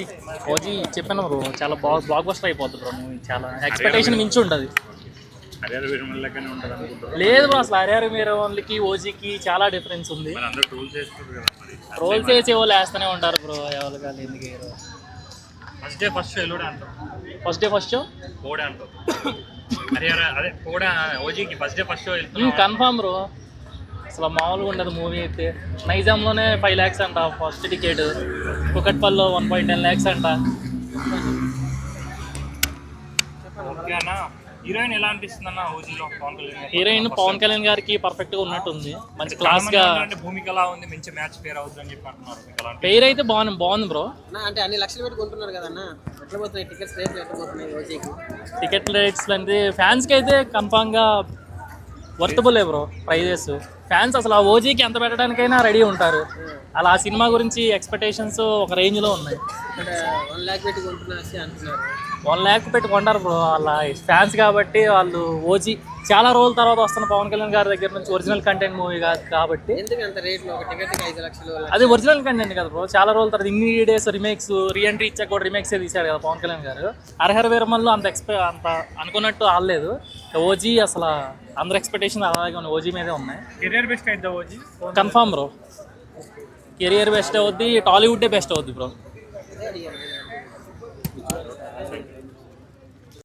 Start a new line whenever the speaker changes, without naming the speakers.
OG OG చెప్పాను bro చాలా బాగా బ్లాక్ బస్టర్ అయిపోతుంది బ్రో మూవీ చాలా ఎక్స్పెక్టేషన్ మించి ఉంటుంది లేదు బ్రో అసలు హరిహర మీరు ఓన్లీకి ఓజీకి చాలా డిఫరెన్స్ ఉంది.
మరి అందరూ టూల్ చేస్తారు కదా మరి.
రోల్ చేసి వాళ్ళు వేస్తూనే ఉంటారు బ్రో ఎవరు కానీ ఎందుకు
ఫస్ట్ డే ఫస్ట్ షో ఎల్లుడే అంటాం
ఫస్ట్ డే ఫస్ట్ షో
కోడే అంటాం హరిహర అదే కోడే ఓజీకి first day first show
confirm bro. అసలు మామూలుగా ఉండదు మూవీ అయితే. నైజాంలోనే ఫైవ్ ల్యాక్స్ అంట ఫస్ట్ టికెట్ కుకట్పల్లో వన్ పాయింట్ టెన్ ల్యాక్స్ అంట.
హీరోయిన్ ఎలా అనిపిస్తుంది అన్న ఓజీలో పవన్ కళ్యాణ్?
హీరోయిన్ పవన్ కళ్యాణ్ గారికి పర్ఫెక్ట్గా ఉన్నట్టుంది. మంచి
క్లాస్గా భూమిక ఎలా ఉంది? మంచి మ్యాచ్ పేర్ అవుతుంది అని చెప్పి అంటున్నారు
పేరు అయితే బాగుంది బాగుంది బ్రో
అన్న అంటే అన్ని లక్షలు పెట్టి కొంటున్నారు కదన్న ఎట్లా పోతున్నాయి? టికెట్స్ రేట్లు ఎట్లా పోతున్నాయి ఓజీకి?
టికెట్ రేట్స్ అంటే ఫ్యాన్స్కి అయితే కన్ఫామ్గా వర్తబుల్ బ్రో ప్రైజెస్ ఫ్యాన్స్ అసలు ఆ ఓజీకి ఎంత పెట్టడానికైనా రెడీ ఉంటారు. అలా ఆ సినిమా గురించి ఎక్స్పెక్టేషన్స్ ఒక రేంజ్లో ఉన్నాయి
వన్ ల్యాక్ పెట్టి కొంటున్నా అంటున్నారు.
వన్ ల్యాక్ పెట్టి కొంటారు బ్రో. వాళ్ళ ఫ్యాన్స్ కాబట్టి వాళ్ళు ఓజీ చాలా రోజుల తర్వాత వస్తున్న పవన్ కళ్యాణ్ గారి దగ్గర నుంచి ఒరిజినల్ కంటెంట్ మూవీ కాదు కాబట్టి. అది ఒరిజినల్ కంటెంట్ కదా బ్రో. చాలా రోజుల తర్వాత ఇన్ని డేస్ రిమేక్స్ రీఎంట్రీ ఇచ్చాక కూడా రిమేక్స్ తీశాడు కదా పవన్ కళ్యాణ్ గారు. హరహర వీరమల్లో అంత ఎక్స్పె అంత అనుకున్నట్టు ఆడలేదు. ఓజీ అసలు అందరు ఎక్స్పెక్టేషన్ అలాగే ఉన్నాయి. ఓజీ మీదే ఉన్నాయి.
కెరియర్ బెస్ట్ అయితే
కన్ఫామ్ బ్రో కెరియర్ బెస్ట్ అవుద్ది టాలీవుడ్డే బెస్ట్ అవుద్ది బ్రో